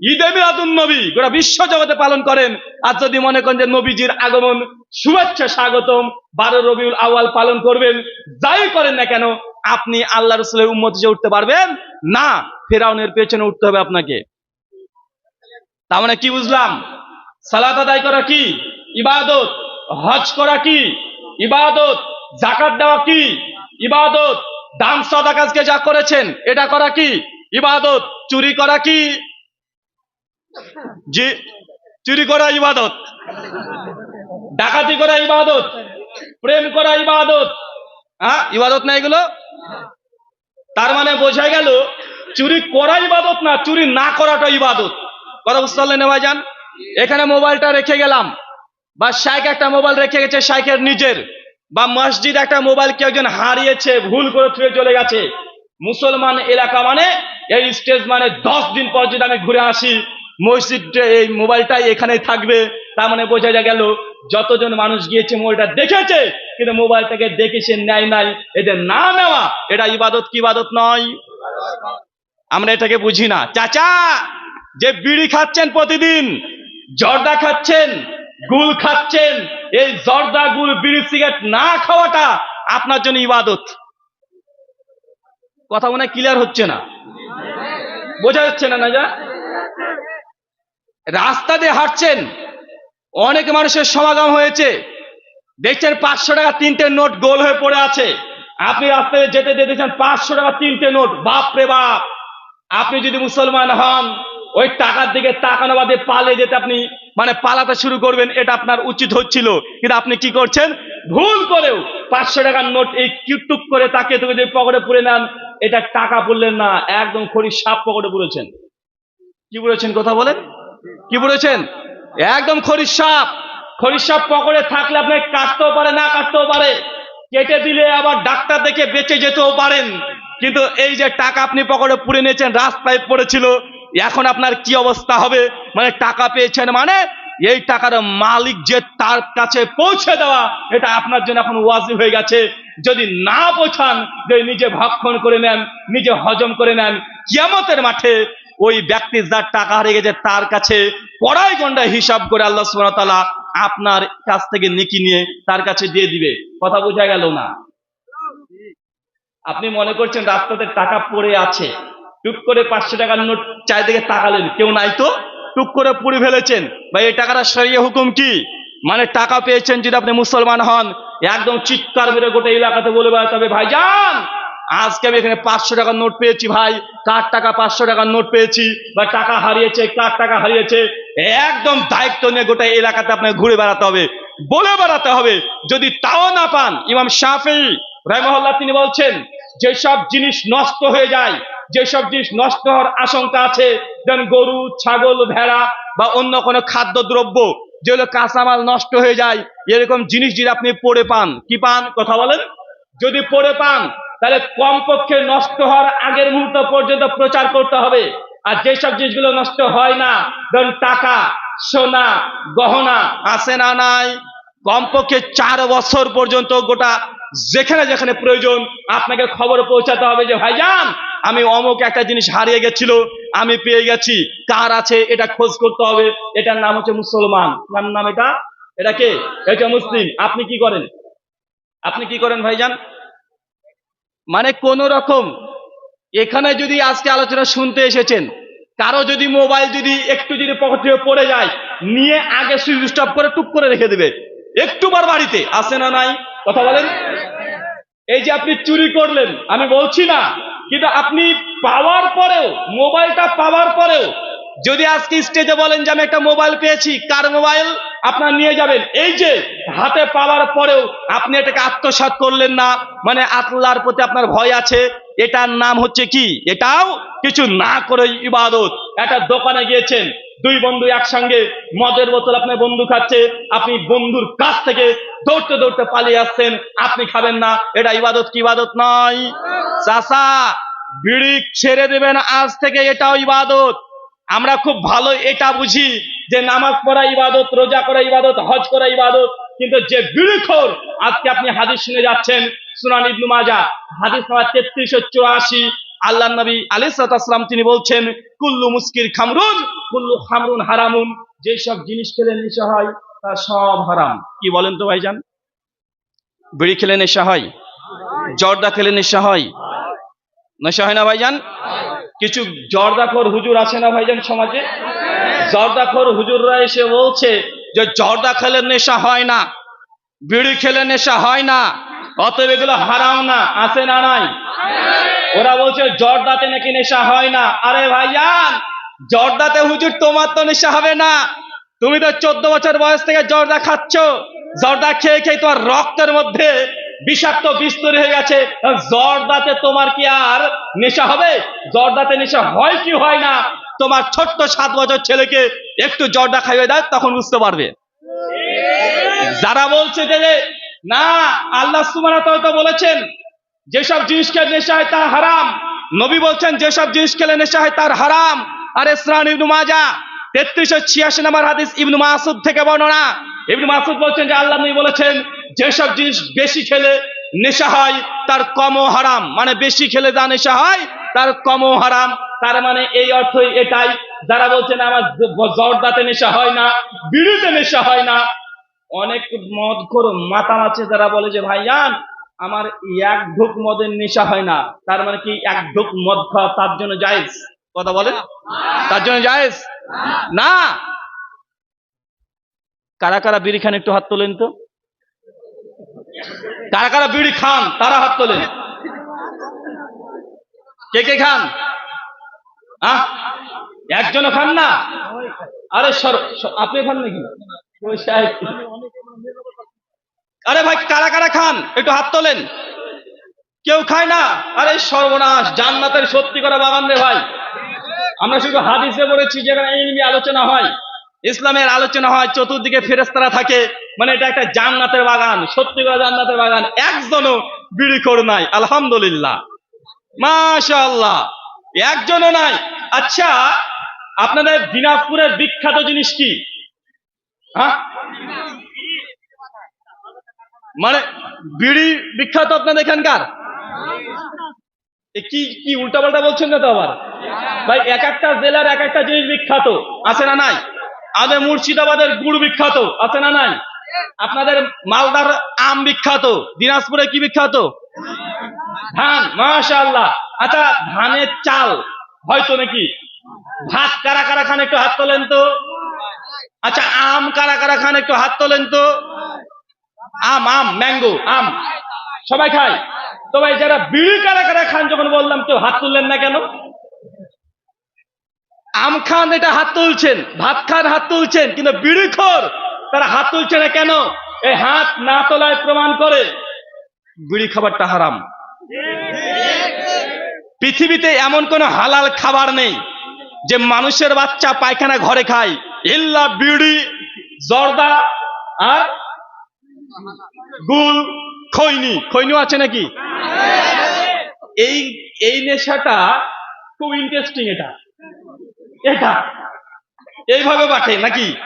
ঈদে মিলাদুন নবী, গোটা বিশ্ব জগতে পালন করেন। আর যদি মনে করেন যে নবীজির আগমন, শুভেচ্ছা স্বাগতম, বারো রবিউল আওয়াল পালন করবেন, যাই করেন না কেন, আপনি আল্লাহ রসুলের উম্মত যে উঠতে পারবেন? না, ফেরাউনের পেছনে উঠতে হবে আপনাকে। তার মানে কি বুঝলাম? সালাত আদায় করা কি? ইবাদত। হজ করা কি? ইবাদত। জাকাত দেওয়া কি? ইবাদত। দান সদাকাজকে যা করেছেন, এটা করা কি? ইবাদত। চুরি করা কি? জি চুরি করা ইবাদত, ডাকাতি করা ইবাদত, প্রেম করা ইবাদত হ্যাঁ ইবাদত না এগুলো? তার মানে বোঝা গেল, চুরি করা ইবাদত না, চুরি না করাটা ইবাদত। কথা বুঝতে পারলেন নেওয়া যান এখানে মোবাইলটা রেখে গেলাম। বা শাইক একটা মোবাইল রেখে গেছে শাইকের নিজের। বা মসজিদ একটা মোবাইল কেউ একজন হারিয়েছে, ভুল করে থুয়ে চলে গেছে। মুসলমান এলাকা মানে এই স্টেজ মানে দশ দিন পর যদি আমি ঘুরে আসি মসজিদটা এই মোবাইলটাই এখানেই থাকবে, তার মানে বোঝা যা গেল, যতজন মানুষ গিয়েছে মোবাইলটা দেখেছে, কিন্তু মোবাইলটাকে দেখে সে নেয় নাই, এদের না নেওয়া, এটা ইবাদত কি ইবাদত নয়? আমরা এটাকে বুঝি না। চাচা, যে বিড়ি খাচ্ছেন প্রতিদিন, জর্দা খাচ্ছেন গুল খাচ্ছেন, এই জর্দা গুল বিড়ি, সিগারেট না খাওয়াটা আপনার জন্য ইবাদত। কথা মনে ক্লিয়ার হচ্ছে না? বোঝা যাচ্ছে না না যা? রাস্তা দিয়ে হাঁটছেন। অনেক মানুষের সমাগম হয়েছে। দেখছেন পাঁচশো টাকা তিনটে নোট গোল হয়ে পড়ে আছে। আপনি রাস্তায় যেতে যেতে দেখছেন পাঁচশো টাকা তিনটে নোট। বাপ রে বাপ। আপনি যদি মুসলমান হন, ওই টাকার দিকে তাকানো বাদে পালিয়ে যেতে আপনি মানে পালাতে শুরু করবেন, এটা আপনার উচিত হচ্ছিল। কিন্তু আপনি কি করছেন? ভুল করেও পাঁচশো টাকার নোট এই কিউটুক করে তাকে তোকে যদি পকেটে পুরে নেন, এটা টাকা পড়লেন না, একদম খড়ি সাপ পকেটে পুরেছেন। কি বলেছেন কথা বলেন? কি বলেছেন? একদম খরির সাপ। খরির সাপ পকেটে থাকলে আপনি কাটতেও পারে, না কাটতেও পারে। কেটে দিলে আবার ডাক্তার দেখে বেঁচে যেতেও পারেন। কিন্তু এই যে টাকা আপনি পকেটে পুড়ে নিয়েছেন, রাস্তায় পড়েছিল, এখন আপনার কি অবস্থা হবে? মানে টাকা পেয়েছেন মানে এই টাকার মালিক যে তার কাছে পৌঁছে দেওয়া, এটা আপনার জন্য এখন ওয়াজি হয়ে গেছে। যদি না পৌঁছান যে নিজে ভক্ষণ করে নেন, নিজে হজম করে নেন, কিয়ামতের মাঠে ওই ব্যক্তি যার টাকা হারিয়ে গেছে তার কাছে কড়াই গন্ডা হিসাব করে আল্লাহ তাআলা আপনার কাছ থেকে নেকি নিয়ে তার কাছে দিয়ে দিবে। কথা বোঝা গেল না? আপনি মনে করছেন রাস্তাতে টাকা পড়ে আছে, টুক করে পাঁচশো টাকার নোট চারিদিকে তাকালেন, কেউ নাই তো? টুক করে পুড়ে ফেলেছেন। বা এই টাকাটা সরিয়ে হুকুম কি? মানে টাকা পেয়েছেন যদি আপনি মুসলমান হন, একদম চিৎকার মেরে গোটা এলাকাতে বলে বেড়াতে হবে, ভাইজান আজকে আমি এখানে পাঁচশো টাকার নোট পেয়েছি ভাই। কার টাকা পাঁচশো টাকার নোট পেয়েছি? বা টাকা হারিয়েছে, কার টাকা হারিয়েছে? একদম দায়িত্ব নিয়ে গোটা এলাকাতে আপনাকে ঘুরে বেড়াতে হবে। বলে বেড়াতে হবে। যদি তাও না পান, ইমাম শাফি রহমহল্লা তিনি বলছেন, যেসব জিনিস নষ্ট হয়ে যায়, যেসব জিনিস নষ্ট হওয়ার আশঙ্কা আছে, যেমন গরু, ছাগল, ভেড়া বা অন্য কোনো খাদ্য দ্রব্য যেগুলো কাঁচামাল নষ্ট হয়ে যায়, এরকম জিনিস যদি আপনি পড়ে পান, কি পান? কথা বলেন। যদি পড়ে পান তাহলে কমপক্ষে নষ্ট হওয়ার আগের মুহূর্ত পর্যন্ত প্রচার করতে হবে। আর যেসব জিনিসগুলো নষ্ট হয় না, ধরুন টাকা, সোনা, গহনা, আছে না নাই, কমপক্ষে চার বছর পর্যন্ত গোটা যেখানে যেখানে প্রয়োজন আপনাকে খবর পৌঁছাতে হবে যে, ভাইজান, আমি অমুক একটা জিনিস হারিয়ে গেছিল, আমি পেয়ে গেছি, কার আছে, এটা খোঁজ করতে হবে। এটার নাম হচ্ছে মুসলমান। নাম এটা? এটা কে? এটা মুসলিম। আপনি কি করেন? আপনি কি করেন, ভাইজান? মানে কোন রকম এখানে যদি আজকে আলোচনা শুনতে এসেছেন, কারও যদি মোবাইল যদি একটু যদি পকেট পড়ে যায়, নিয়ে আগে সুইচ স্টপ করে টুক করে রেখে দেবে। একটু বার বাড়িতে আসে না নাই? কথা বলেন? এই যে আপনি চুরি করলেন, আমি বলছি না, কিন্তু আপনি পাওয়ার পরেও, মোবাইলটা পাওয়ার পরেও যদি আজকে স্টেজে বলেন যে আমি একটা মোবাইল পেয়েছি, কার মোবাইল আপনার নিয়ে যাবেন। এই যে, হাতে পাওয়ার পরেও আপনি এটাকে আত্মসাৎ করলেন না মানে আল্লাহর প্রতি আপনার ভয় আছে, এটার নাম হচ্ছে কি? এটাও কিছু না করে ইবাদত। একটা দোকানে গিয়েছেন, দুই বন্ধু একসঙ্গে মদের বোতল আপনার বন্ধু খাচ্ছে, আপনি বন্ধুর কাছ থেকে দৌড়তে দৌড়তে পালিয়ে আসছেন, আপনি খাবেন না, এটা ইবাদত কি ইবাদত নয়? চাষা বিড়ি ছেড়ে দেবেন, আজ থেকে এটাও ইবাদত। আমরা খুব ভালো এটা বুঝি যে নামাজ পড়া ইবাদত, রোজা করা ইবাদত, হজ করা ইবাদত, কিন্তু যে বিড়িখোর আজকে আপনি হাদিস শুনে যাচ্ছেন, সুনান ইবনু মাজা হাদিস নাম্বার তেত্রিশশো চুরাশি আল্লাহ নবী আলিসাল্লাম তিনি বলছেন, কুল্লু মুস্কির খামরুন, কুল্লু খামরুন হারামুন যেসব জিনিস খেলে নেশা হয়, তা সব হারাম। কি বলেন তো ভাইজান? বিড়ি খেলে নেশা হয়? জর্দা খেলে নেশা হয়? নেশা হয় না ভাইজান? কিছু জর্দাখোর হুজুর আছে না ভাইজান সমাজে? জর্দাখোর হুজুররা এসে বলছে যে জর্দা খেলে নেশা হয় না, বিড়ি খেলে নেশা হয় না, অতএব এগুলো হারাও না, আছে না নাই? ওরা বলছে জর্দাতে নাকি নেশা হয় না। আরে ভাইজান, জর্দাতে হুজুর, তোমার তো নেশা হবে না। তুমি তো চোদ্দ বছর বয়স থেকে জর্দা খাচ্ছ, জর্দা খেয়ে খেয়ে তোমার রক্তের মধ্যে বিষাক্ত বিস্তর হয়ে গেছে। জর্দাতে তোমার কি আর নেশা হবে? জর্দাতে নেশা হয় কি হয় না? তোমার ছোট্ট সাত বছর ছেলেকে একটু জর্দা খাইয়ে দাও, তখন বুঝতে পারবে। যারা বলছে যে না, আল্লাহ ওয়া তো বলেছেন, যেসব জিনিস খেলে নেশা হয় তা হারাম। নবী বলছেন, যেসব জিনিস খেলে নেশা হয় তার হারাম। আর ইসরান ইবনু মাজা, তেত্রিশশো ছিয়াশি নম্বর হাদিস ইবনু মাসুদ থেকে বর্ণনা। ইবনু মাসুদ বলছেন যে, আল্লাহ নবী বলেছেন যেসব জিনিস বেশি খেলে নেশা হয়, তার কমও হারাম। মানে বেশি খেলে যা নেশা হয়, তার কমও হারাম। তার মানে এই অর্থই এটাই। যারা বলছেন আমার জর্দাতে নেশা হয় না, বিড়িতে নেশা হয় না। অনেক মদ খোর মাথা আছে যারা বলে যে ভাইয়ান আমার এক ঢোক মদের নেশা হয় না। তার মানে কি এক ঢোক মদ খাওয়া তার জন্য জায়েজ? কথা বলে তার জন্য জায়েজ? না। কারা কারা বিড়ি খান একটু হাত তোলেন তো। কারা কারা বিড়ি খান, তারা হাত তোলেন কে কে খান? আহ? একজনও খান না? আরে সর আপনি খান নাকি? আরে ভাই, কারা কারা খান? একটু হাত তোলেন। কেউ খায় না? আরে সর্বনাশ, জান্নাতের সত্যি করা বাগান রে ভাই। আমরা শুধু হাদিসে পড়েছি যেখানে ইলমি আলোচনা হয়। ইসলামের আলোচনা হয়, চতুর্দিকে ফেরেস্তারা থাকে। মানে এটা একটা জান্নাতের বাগান সত্যি করে জান্নাতের বাগান। একজনও বিড়ি কর নাই, আলহামদুলিল্লাহ। মাশাআল্লাহ। একজনও নাই। আচ্ছা আপনাদের দিনাজপুরের বিখ্যাত জিনিস কি? হ্যাঁ? মানে বিড়ি বিখ্যাত আপনাদের এখানকার? কি কি উল্টাপাল্টা বলছেন না তো আবার? ভাই, এক একটা জেলার এক একটা জিনিস বিখ্যাত। আছে না নাই? আমাদের মুর্শিদাবাদের গুড় বিখ্যাত, আছে না নাই? আপনাদের মালদার আম বিখ্যাত, দিনাজপুরে কি বিখ্যাত? ধান, মাশাআল্লাহ। আচ্ছা ধানের চাল, হয়তো নাকি? ভাত কারা কারা খান একটু হাত তোলেন তো? আচ্ছা আম কারা কারা খান একটু হাত তোলেন তো? আম আম, ম্যাঙ্গো, আম। সবাই খায়? তো ভাই যারা বিড়ি কারা কারা খান, যখন বললাম, কেউ হাত তুললেন না কেন? আম খান এটা হাত তুলছেন, ভাত খান হাত তুলছেন, কিন্তু বিড়ি খোর, তারা হাত তুলছে না কেন? এই হাত না তোলায় প্রমাণ করে বিড়ি খাবারটা হারাম। পৃথিবীতে এমন কোন হালাল খাবার নেই যে মানুষের বাচ্চা পায়খানা ঘরে খায়। ইল্লা বিড়ি, জর্দা আর গুল, খৈনি। খৈনি আছে নাকি? এই এই নেশাটা খুব ইন্টারেস্টিং এটা। এটা? এইভাবে বাটে নাকি?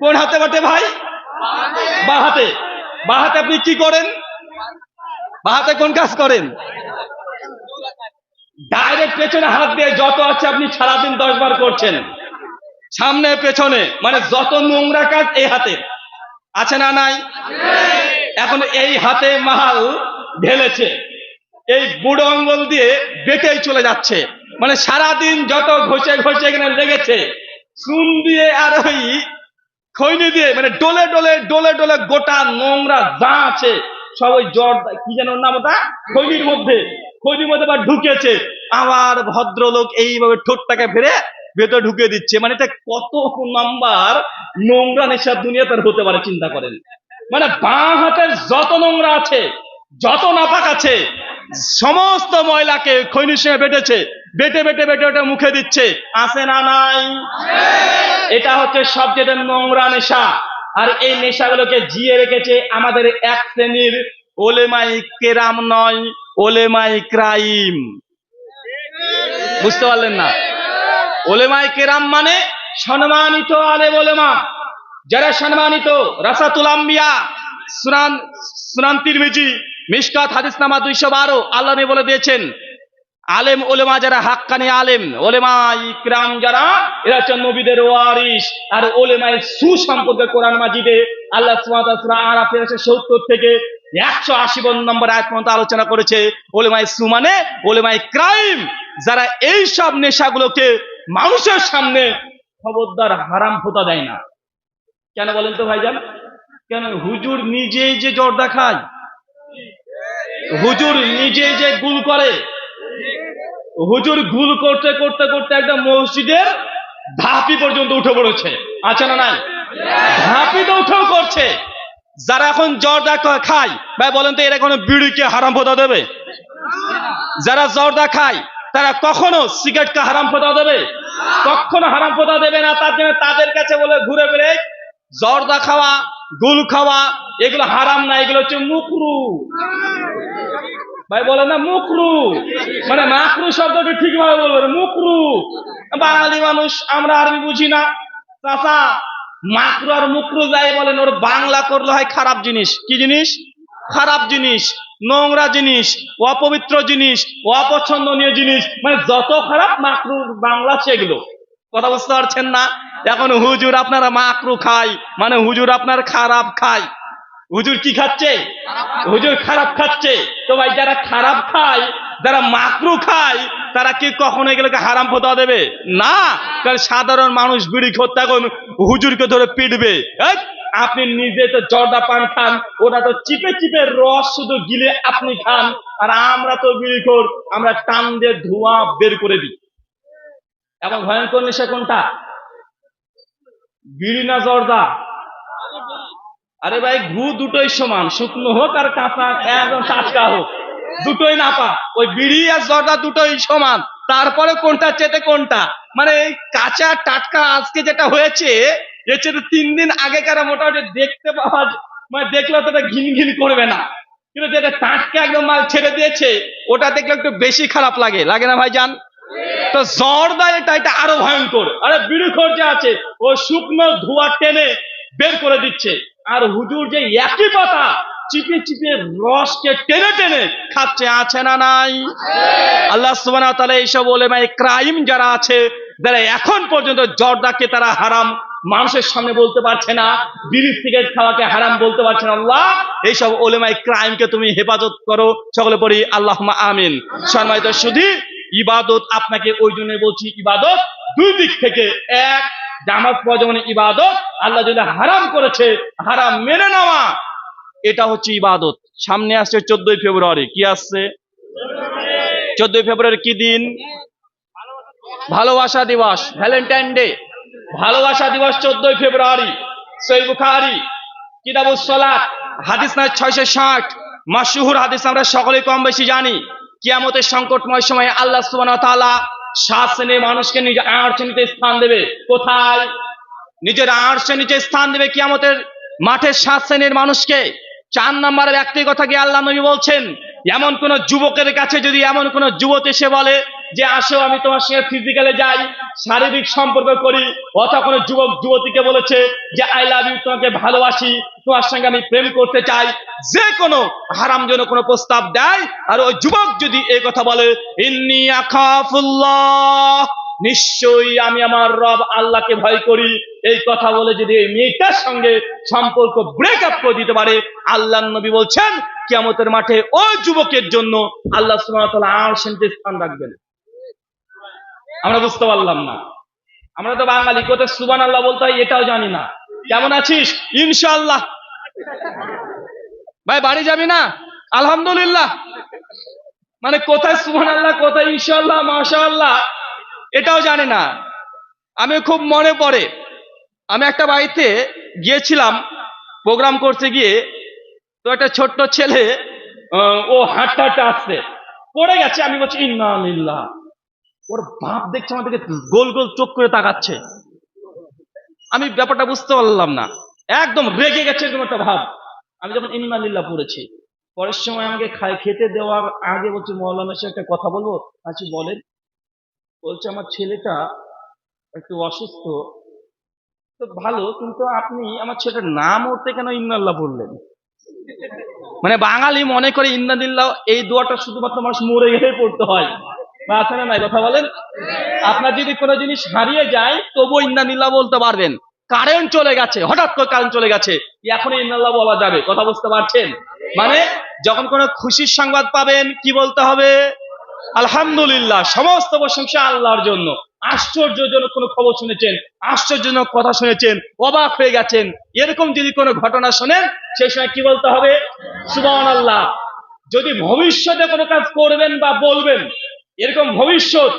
কোন হাতে বাটে ভাই? বা হাতে। বা হাতে আপনি কি করেন? বা হাতে কোন কাজ করেন? ডাইরেক্ট পেছনে হাত দিয়ে যত আছে আপনি সারাদিন দশ বার করছেন। সামনে, পেছনে মানে যত নোংরা কাজ এই হাতে। আছে না নাই? এখন এই হাতে মাল ঢেলেছে। এই বুড়ো অঙ্গল দিয়ে বেটেই চলে যাচ্ছে। মানে সারাদিন যত ঘষে ঘষে এখানে লেগেছে, চুন দিয়ে আর ওই খৈনি দিয়ে মানে ডোলে ডোলে ডোলে ডোলে গোটা নোংরা যা আছে, সব ওই জ্বর কি যেন নাম ওটা? খৈনির মধ্যে খৈনির মধ্যে আবার ঢুকেছে। আবার ভদ্রলোক এইভাবে ঠোঁটটাকে ফেরে ভেতরে ঢুকে দিচ্ছে। মানে এটা কত নাম্বার নোংরা নেশার দুনিয়া তার হতে পারে, চিন্তা করেন। মানে বাঁ হাতের যত নোংরা আছে, যত নাপাক আছে, সমস্ত ময়লাকে খৈনির সঙ্গে বেটেছে বেটে বেটে বেটে ওটা মুখে দিচ্ছে। আছে না নাই? এটা হচ্ছে সবচেয়ে নোংরা নেশা। আর এই নেশাগুলোকে জিয়ে রেখেছে আমাদের এক শ্রেণির ওলেমাই কেরাম নয় ওলেমাই ক্রাইম। বুঝতে পারলেন না? ওলেমাই কেরাম মানে সম্মানিত আলে ওলেমা। যারা সম্মানিত রাসাতুল আম্বিয়া সুনান সুনান তিরমিজি মিশকাত হাদিস নামা দুইশো বারো আল্লাহ বলে দিয়েছেন আলেম ওলেমা যারা হাক্কানি আলেম, ওলেমা ইকরাম যারা, এরা হচ্ছে নবীদের ওয়ারিস আর ওলেমায় সুসম্পর্কে কোরআন মাজিদে আল্লাহ সুবহানাহু আরাফের সত্তর থেকে একশো আশি বন নম্বর আয়াত পর্যন্ত আলোচনা করেছে। ওলেমায় সু মানে ওলেমায় ক্রাইম। যারা এই সব নেশাগুলোকে মানুষের সামনে খবরদার হারাম ফোতা দেয় না। কেন বলেন তো ভাই ভাইজান? কেন হুজুর নিজেই যে জর্দা খায়, হুজুর নিজেই যে গুল করে হুজুর গুল করতে করতে করতে একটা মসজিদের ধাপি পর্যন্ত উঠে পড়েছে। আছে না নাই? ধাপি তো উঠেও করছে। যারা এখন জর্দা খায়, ভাই বলেন তো এরা কোনো বিড়িকে হারাম ফোতা দেবে? যারা জর্দা খায়, তারা কখনো সিগারেটকে হারাম ফোতা দেবে? কখনো হারাম ফোতা দেবে না, তার জন্য তাদের কাছে বলে ঘুরে ফিরে জর্দা খাওয়া, গুল খাওয়া, এগুলো হারাম না, এগুলো হচ্ছে মুকরু ভাই বলে না মুকরু মানে মাকরু শব্দটা ঠিকভাবে বলবেন মুকরু বাঙালি মানুষ, আমরা আরবি বুঝি না। চাচা মাকরু আর মুকরু যাই বলেন, ওর বাংলা করলে হয় খারাপ জিনিস। কি জিনিস? খারাপ জিনিস, নোংরা জিনিস, অপবিত্র জিনিস, অপছন্দনীয় জিনিস। মানে যত খারাপ মাকরু বাংলা সেগুলো কথা বুঝতে পারছেন না? এখন হুজুর আপনারা মাকরু খায় মানে হুজুর আপনার খারাপ খায়। হুজুর কি খাচ্ছে? হুজুর খারাপ খাচ্ছে। তো ভাই, যারা খারাপ খায়, যারা মাকরু খায়, তারা কি কখনো এগুলোকে হারাম ফতোয়া দেবে? না। কারণ সাধারণ মানুষ বিড়ি এখন হুজুরকে ধরে পিটবে। আপনি নিজে তো জর্দা পান খান, ওটা তো চিপে চিপে রস শুধু গিলে আপনি খান, আর আমরা তো বিড়ি খোর, আমরা টান দিয়ে ধোঁয়া বের করে দিই। এবং ভয়ঙ্কর নেশা কোনটা? বিড়ি না জর্দা? আরে ভাই, ঘু দুটোই সমান, শুকনো হোক আর কাঁচা, একদম টাটকা হোক, দুটোই নাপা। ওই বিড়ি আর জর্দা দুটোই সমান, তারপরে কোনটা চেতে কোনটা? মানে এই কাঁচা, টাটকা আজকে যেটা হয়েছে, এর তিন দিন আগেকার মোটামুটি দেখতে পাওয়া মানে দেখলে অতটা ঘিন ঘিন করবে না। কিন্তু যেটা টাটকা একদম মাল ছেড়ে দিয়েছে, ওটা দেখলে একটু বেশি খারাপ লাগে। লাগে না ভাই যান তো জর্দা এটা এটা আরও ভয়ঙ্কর। আরে বিড়িখোর যে আছে, ও শুকনো ধোয়া টেনে বের করে দিচ্ছে। আর হুজুর যে একই পাতা চিপে চিপে রসকে টেনে টেনে খাচ্ছে, আছে না নাই? আল্লাহ সুবহানাহু ওয়া তাআলা এইসব বলে ভাই ক্রাইম যারা আছে যারা এখন পর্যন্ত জর্দাকে তারা হারাম। মানুষের সামনে বলতে পারছে না, বিড়ি, সিগারেট খাওয়াকে হারাম বলতে পারছে না আল্লাহ। এইসব ওলেমাই ক্রাইমকে তুমি হেফাজত করো, সকলে পড়ি আল্লাহ আমিন। সম্মানিত শুধু ইবাদত, আপনাকে ওই জন্য বলছি, ইবাদত দুই দিক থেকে। এক জামাত পড়া যেমন ইবাদত, আল্লাহ যদি হারাম করেছে, হারাম মেনে নেওয়া, এটা হচ্ছে ইবাদত। সামনে আসছে চোদ্দই ফেব্রুয়ারি, কি আসছে? চোদ্দই ফেব্রুয়ারি কি দিন? ভালোবাসা দিবস ভ্যালেন্টাইন ডে ভালোবাসা দিবস চোদ্দই ফেব্রুয়ারি, সই বুখারি কিতাবুস সালাত হাদিস নয় ছয়শো ষাট। মাসুহুর হাদিস আমরা সকলেই কম বেশি জানি। কিয়ামতের সংকটময় সময়ে আল্লাহ সুবহানাহু ওয়া তাআলা সাত শ্রেণির মানুষকে নিজের আট শ্রেণীতে স্থান দেবে। কোথায়? নিজের আট শ্রেণীতে স্থান দেবে কিয়ামতের মাঠের সাত শ্রেণির মানুষকে। চার নম্বরের ব্যক্তির কথা কি আল্লাহ নবী বলছেন? এমন কোন যুবকের কাছে যদি এমন কোন যুবতী এসে বলে যে আসো, আমি তোমার সঙ্গে ফিজিক্যালে যাই, শারীরিক সম্পর্ক করি। অথবা কোনো যুবক, যুবতীকে বলেছে যে আই লাভ ইউ তোমাকে ভালোবাসি, তোমার সঙ্গে আমি প্রেম করতে চাই। যে কোনো হারাম যেন কোনো প্রস্তাব দেয়, আর ওই যুবক যদি এই কথা বলে, ইন্নি আখাফুল্লাহ নিশ্চয়ই আমি আমার রব আল্লাহকে ভয় করি। এই কথা বলে যদি এই মেয়েটার সঙ্গে সম্পর্ক ব্রেক আপ করে দিতে পারে আল্লাহ নবী বলছেন, কিয়ামতের মাঠে ওই যুবকের জন্য আল্লাহ তাআলা আর স্থান রাখবেন। আমরা বুঝতে পারলাম না। আমরা তো বাঙালি, কোথায় সুবান আল্লাহ বলতে হয় এটাও জানি না। কেমন আছিস? ইনশাল্লাহ ভাই, বাড়ি যাবি না? আলহামদুলিল্লাহ। মানে কোথায় সুবান আল্লাহ কোথায় ইনশাআল্লাহ, মাশাআল্লাহ, এটাও জানে না। আমি খুব মনে পড়ে। আমি একটা বাড়িতে গিয়েছিলাম, প্রোগ্রাম করতে গিয়ে। তো একটা ছোট্ট ছেলে ও হাঁটতে হাঁটতে আসছে। পড়ে গেছে, আমি বলছি, ইন্না ওর বাপ দেখছে আমাদেরকে গোল গোল চোখ করে তাকাচ্ছে। আমি ব্যাপারটা বুঝতে পারলাম না। একদম রেগে গেছে এরকম একটা ভাব। আমি যখন ইন্না লিল্লাহ পড়েছি, পরের সময় আমাকে খাই খেতে দেওয়ার আগে বলছি, মৌলানা সাহেব একটা কথা বলব? আচ্ছা বলেন। বলছে, আমার ছেলেটা একটু অসুস্থ। তো ভালো, কিন্তু আপনি আমার ছেলেটার নাম উঠতে কেন ইন্নাল্লাহ বললেন? মানে বাঙালি মনে করে ইন্নাদিল্লাহ এই দোয়াটা শুধুমাত্র মানুষ মরে গেলে পড়তে হয়। কথা বলেন? আপনার যদি কোনো জিনিস হারিয়ে যায়, তবু ইন্দানিল্লাহ বলতে পারবেন। কারেন্ট চলে গেছে, হঠাৎ করে কারেন্ট চলে গেছে। এখন ইন্দাল্লাহ বলা যাবে, কথা বুঝতে পারছেন? মানে যখন কোনো খুশির সংবাদ পাবেন, কি বলতে হবে? আলহামদুলিল্লাহ, সমস্ত প্রশংসা আল্লাহর জন্য। আশ্চর্যজনক কোনো খবর শুনেছেন, আশ্চর্যজনক কথা শুনেছেন, অবাক হয়ে গেছেন। এরকম যদি কোনো ঘটনা শোনেন সেই সময় কি বলতে হবে? সুবান আল্লাহ যদি ভবিষ্যতে কোনো কাজ করবেন বা বলবেন এরকম ভবিষ্যৎ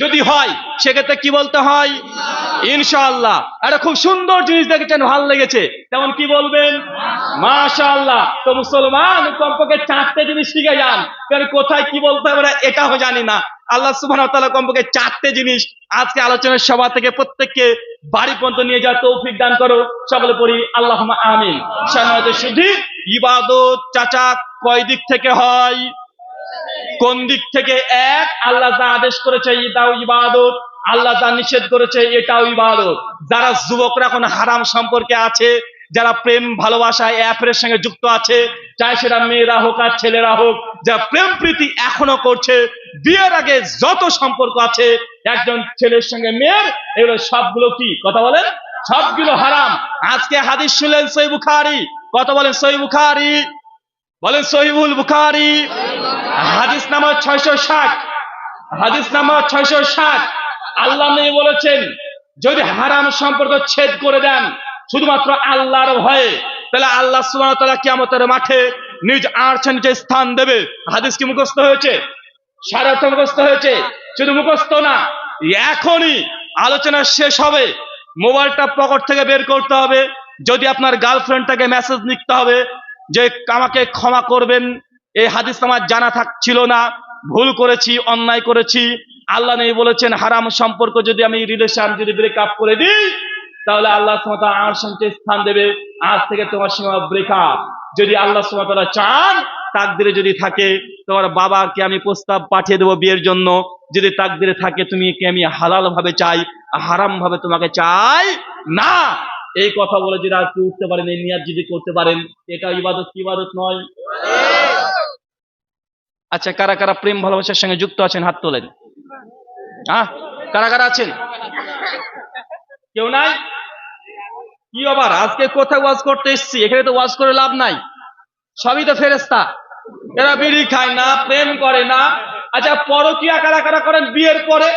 যদি হয়, সেক্ষেত্রে কি বলতে হয়? ইনশাআল্লাহ। একটা খুব সুন্দর জিনিস দেখেছেন, ভালো লেগেছে। তেমন কি বলবেন? মাশাআল্লাহ। তো মুসলমান কমপক্ষে চারটে জিনিস শিখে যান। কারণ কোথায় কি বলতে হবে এটাও জানি না। আল্লাহ ওয়া তাআলা কমপক্ষে চারটে জিনিস আজকে আলোচনার সভা থেকে প্রত্যেককে বাড়ি পর্যন্ত নিয়ে যাওয়ার তৌফিক দান করো। সকলে পড়ি, আল্লাহুম্মা আমিন। সম্মানিত শুধু ইবাদত, চাচা কয় দিক থেকে হয়? কোন দিক থেকে এক? আল্লাহ যা আদেশ করেছে, এটাও ইবাদত। আল্লাহ যা নিষেধ করেছে, এটাও ইবাদত। যারা যুবকরা এখন হারাম সম্পর্কে আছে, যারা প্রেম, ভালোবাসা, অ্যাপের সঙ্গে যুক্ত আছে, চাই সেটা মেয়েরা হোক আর ছেলেরা হোক, যারা প্রেম প্রীতি এখনও করছে, বিয়ের আগে যত সম্পর্ক আছে, একজন ছেলের সঙ্গে মেয়ের, এগুলো সবগুলো কি? কথা বলেন? সবগুলো হারাম। আজকে হাদিস শুনলেন সই বুখারি। কথা বলেন সই বুখারি। বলেন সহিবুল বুখারি, হাদিস নাম্বার ছয়শো ষাট, হাদিস নাম্বার ছয়শো ষাট, আল্লাহ নেই বলেছেন, যদি হারাম সম্পর্ক ছেদ করে দেন, শুধুমাত্র আল্লাহর ভয়ে, তাহলে আল্লাহ তাআলা কিয়ামতের মাঠে নিজ আর্ছে নিচে স্থান দেবে। হাদিস কি মুখস্থ হয়েছে? সারা অর্থ মুখস্থ হয়েছে, শুধু মুখস্থ না, এখনই আলোচনা শেষ হবে, মোবাইলটা পকেট থেকে বের করতে হবে, যদি আপনার গার্লফ্রেন্ডটাকে মেসেজ লিখতে হবে যে আমাকে ক্ষমা করবেন এই হাদিস আমার জানা থাকছিল না, ভুল করেছি, অন্যায় করেছি। আল্লাহ নেই বলেছেন, হারাম সম্পর্ক যদি আমি রিলেশন যদি ব্রেক আপ করে দিই, তাহলে আল্লাহ সুমতা আর সঙ্গে স্থান দেবে। আজ থেকে তোমার সীমা ব্রেক আপ যদি আল্লাহ সুমতারা চান, তাকদিরে যদি থাকে, তোমার বাবাকে আমি প্রস্তাব পাঠিয়ে দেবো বিয়ের জন্য। যদি তাকদিরে থাকে, তুমি কি আমি হালাল ভাবে চাই হারাম ভাবে তোমাকে চাই? না! এই কথা বলে যদি আজকে উঠতে পারেন, এই নিয়াজ যদি করতে পারেন, এটা ইবাদত কি ইবাদত নয়? আচ্ছা কারা কারা প্রেম ভালোবাসার সঙ্গে যুক্ত আছেন, হাত তোলেন। হ্যাঁ কারা কারা আছেন? কেউ নাই? কি আবার আজকে কোথায় ওয়াজ করতে এসছি? এখানে তো ওয়াজ করে লাভ নাই। সবই তো ফেরেস্তা এরা বিড়ি খায় না, প্রেম করে না। আচ্ছা পরকিয়া কারা কারা করেন বিয়ের পরে?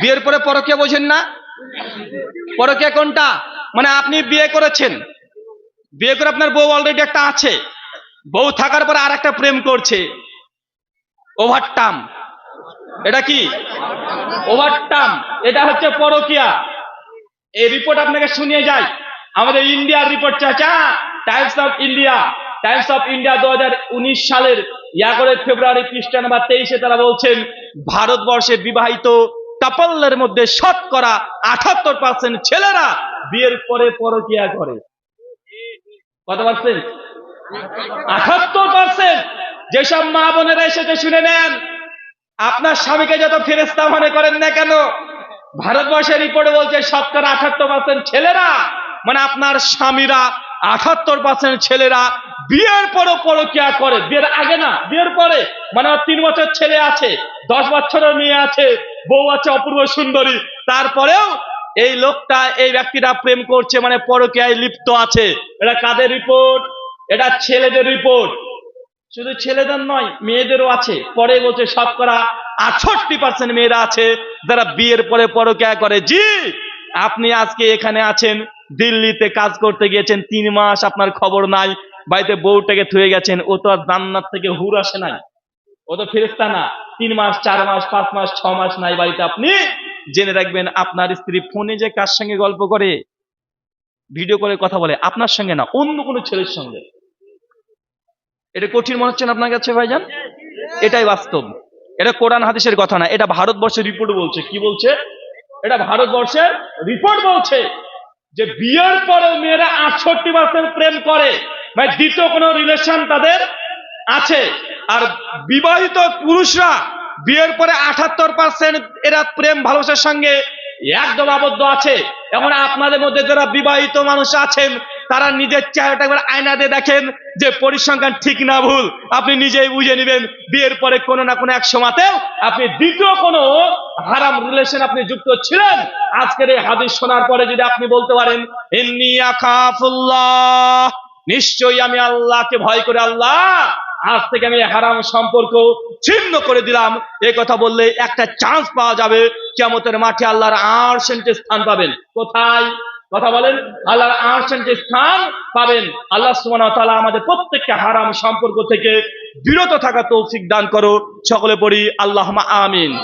বিয়ের পরে পরকিয়া বোঝেন না? পরকিয়া কোনটা? মানে আপনি বিয়ে করেছেন। বিয়ে করে আপনার বউ অলরেডি একটা আছে। বউ থাকার পরে আর একটা প্রেম করছে। ওভারটাম এটা কি? ওভারটাম এটা হচ্ছে পরকিয়া। এই রিপোর্ট আপনাকে শুনিয়ে যায় আমাদের ইন্ডিয়ার রিপোর্ট চাচা Times of India Times of India দুহাজার উনিশ সালের ইয়াগরে ফেব্রুয়ারি পৃষ্ঠা নাম্বার তেইশে তারা বলছেন, ভারতবর্ষে বিবাহিত কাপলের মধ্যে শতকরা আঠাত্তর পার্সেন্ট ছেলেরা বিয়ের পরে পরকিয়া করে। কত পার্সেন্ট আঠাত্তর পার্সেন্ট যেসব মা বোনেরা এসেছে, শুনে নেন। আপনার স্বামীকে যত ফেরেস্তা মনে করেন না কেন, ভারতবর্ষের রিপোর্টে বলছে শতকরা আঠাত্তর পার্সেন্ট ছেলেরা মানে আপনার স্বামীরা আঠাত্তর পার্সেন্ট ছেলেরা বিয়ের পরও পরকিয়া করে। বিয়ের আগে না, বিয়ের পরে। মানে তিন বছর ছেলে আছে, দশ বছরের মেয়ে আছে বউ আছে অপূর্ব সুন্দরী। তারপরেও এই লোকটা এই ব্যক্তিটা প্রেম করছে মানে পরকিয়ায় লিপ্ত আছে। এটা কাদের রিপোর্ট? এটা ছেলেদের রিপোর্ট। শুধু ছেলেদের নয়, মেয়েদেরও আছে। পরে বলছে শতকরা আটষট্টি পার্সেন্ট মেয়েরা আছে, যারা বিয়ের পরে পরকিয়া করে। জি, আপনি আজকে এখানে আছেন, দিল্লিতে কাজ করতে গিয়েছেন, তিন মাস আপনার খবর নাই, বাড়িতে বউটাকে থুয়ে গেছেন, ও তো আর জান্নাত থেকে হুর আসে নাই। ও তো ফেরেস্তা না। তিন মাস, চার মাস, পাঁচ মাস, ছ মাস নাই বাড়িতে আপনি। জেনে রাখবেন, আপনার স্ত্রী ফোনে যে কার সঙ্গে গল্প করে ভিডিও করে কথা বলে, আপনার সঙ্গে না, অন্য কোনো ছেলের সঙ্গে। এটা কঠিন মনে হচ্ছে আপনার কাছে, ভাইজান? এটাই বাস্তব। এটা কোরআন হাদিসের কথা না, এটা ভারতবর্ষের রিপোর্ট বলছে। কি বলছে? এটা ভারতবর্ষের রিপোর্ট বলছে যে বিয়ের পরে মেয়েরা আটষট্টি পার্সেন্ট প্রেম করে। মানে দ্বিতীয় কোনো রিলেশন তাদের আছে। আর বিবাহিত পুরুষরা বিয়ের পরে আঠাত্তর পার্সেন্ট এরা প্রেম ভালোবাসার সঙ্গে একদম আবদ্ধ আছে। এখন আপনাদের মধ্যে যারা বিবাহিত মানুষ আছেন, তারা নিজের চেহারাটা একবার আয়না দিয়ে দেখেন যে পরিসংখ্যান ঠিক না ভুল। আপনি নিজেই বুঝে নেবেন, বিয়ের পরে কোনো না কোনো এক সময়তেও আপনি দ্বিতীয় কোনো হারাম রিলেশন আপনি যুক্ত ছিলেন। আজকের এই হাদিস শোনার পরে যদি আপনি বলতে পারেন নিশ্চয়ই আমি আল্লাহকে ভয় করে আল্লাহ আজ থেকে আমি হারাম সম্পর্ক ছিন্ন করে দিলাম। এ কথা বললে একটা চান্স পাওয়া যাবে। কেমতের মাঠে আল্লাহর আর সেন্টে স্থান পাবেন। কোথায়? কথা বলেন, আল্লাহর আর সেন্টে স্থান পাবেন। আল্লাহ সুবহানাহু আমাদের প্রত্যেককে হারাম সম্পর্ক থেকে বিরত থাকা তৌফিক দান করো। সকলে পড়ি আল্লাহ আমিন।